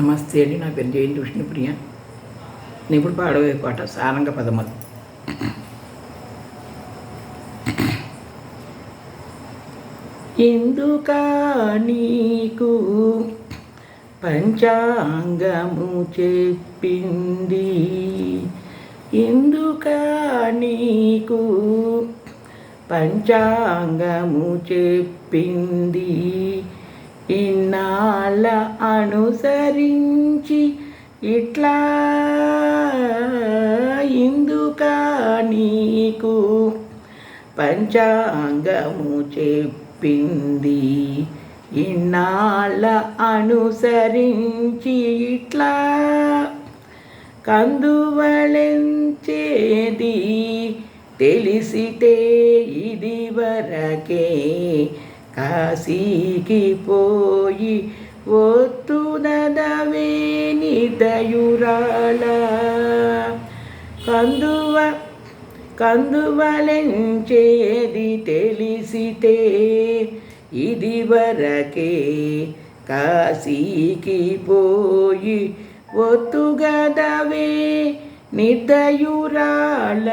నమస్తే అండి. నా పేరు జయంతి విష్ణుప్రియ. నేను ఇప్పుడు పాడవే పాట సారంగ పదములు. ఎందుక నీకు పంచాంగము చెప్పింది? ఎందుక నీకు పంచాంగము చెప్పింది? ఇన్నాళ్ళ అనుసరించి ఇట్లా ఇందుక నీకు? పంచాంగము చెప్పింది. ఇన్నాళ్ళ అనుసరించి ఇట్లా కందువలెంచేది? తెలిసితే ఇది వరకే కాశీకి పోయి ఒత్తునదవే నిదయురాల. కందువ కందువలెంచేది తెలిసితే ఇది వరకే కాశీకి పోయి ఒత్తుగదవే నిదయురాల.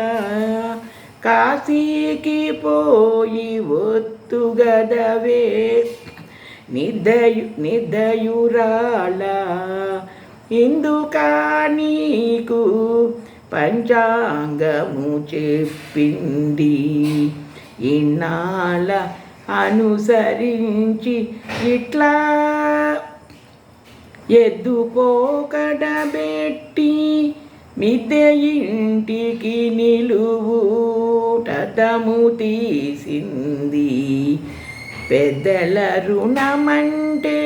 కాశీకి పోయి ఒత్తుగదవే నిదయు నిదయురాల ఇందుక నీకు పంచాంగము చెప్పింది. ఇన్నాళ్ళ అనుసరించి ఇట్లా ఎద్దుకోకడబెట్టి మిద్దె ఇంటికి నిలువు టతము తీసింది. పెద్దల రుణమంటే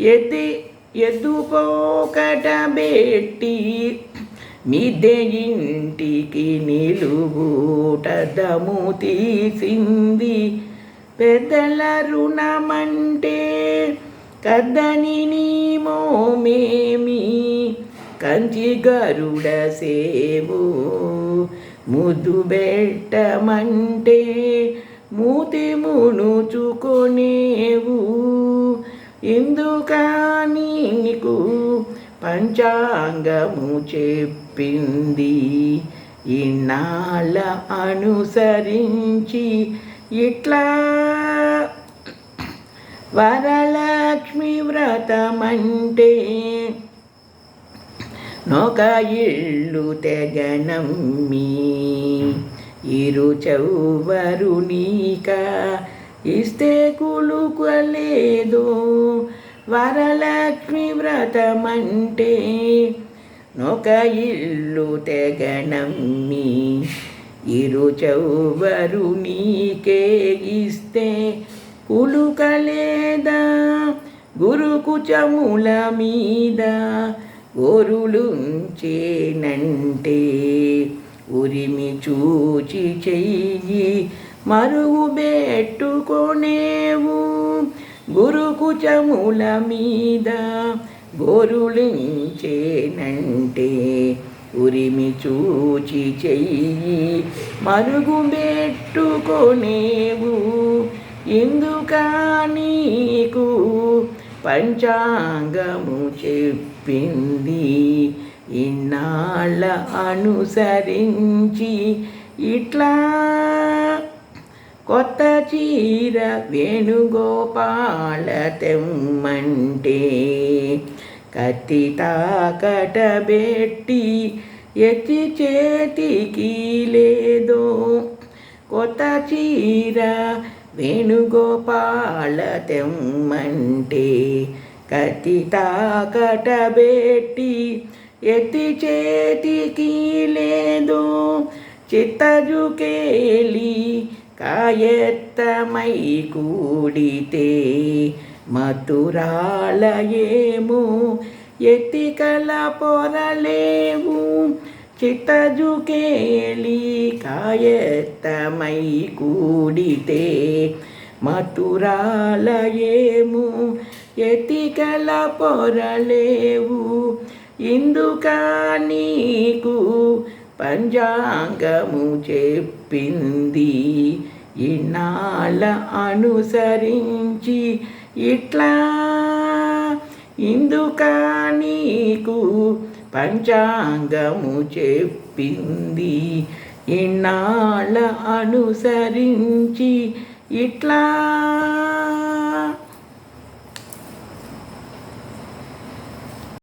ఎద్ది ఎద్దుపోకటబెట్టి మిద్దె ఇంటికి నిలువుటదము తీసింది. పెద్దల రుణమంటే కద్దని నీమోమేమి కంచి గరుడ సేవు ముద్దు బెట్టమంటే మూతి మునుచుకొనేవు. ఎందుక నీకు పంచాంగము చెప్పింది? ఇన్నాళ్ళ అనుసరించి ఇట్లా వరలక్ష్మి వ్రతమంటే నొక ఇల్లు తెగనమ్మి. ఇరు చౌవరు నీక ఇస్తే కులుకలేదు. వరలక్ష్మి వ్రతమంటే నొక ఇల్లు తెగనమ్మి. ఇరు చౌవరు నీకే ఇస్తే కులుకలేదా? గురుకుచముల మీద చేనంటే ఉరిమి చూచి చెయ్యి మరుగు పెట్టుకొనేవు గురుకుచముల మీద చేనంటే ఉరిమి చూచి చెయ్యి మరుగు పెట్టుకొనేవు ఎందుక నీకు పంచాంగము చెప్పింది. ఇన్నాళ్ళ అనుసరించి ఇట్లా కొత్త చీర వేణుగోపాల తెమ్మంటే కత్తి తాకటబెట్టి ఎత్తి చేతికి లేదో కొత్త చీర వేణుగోపాల తెమ్మంటే కతి తాకటబెట్టి ఎత్తి చేతికి లేదు చిత్తజుకేలి కాయత్తమై కూడితే మధురాలయేము ఎత్తికల పొరలేవు చిత్తజుకేలి కాయత్తమై కూడితే మధురాలయేము ఎతికల పొరలేవు. ఇందుక నీకు పంచాంగము చెప్పింది. ఇన్నాళ్ళ అనుసరించి ఇట్లా ఇందుక నీకు పంచాంగము చెప్పింది. ఇన్నాళ్ళ అనుసరించి ఇట్లా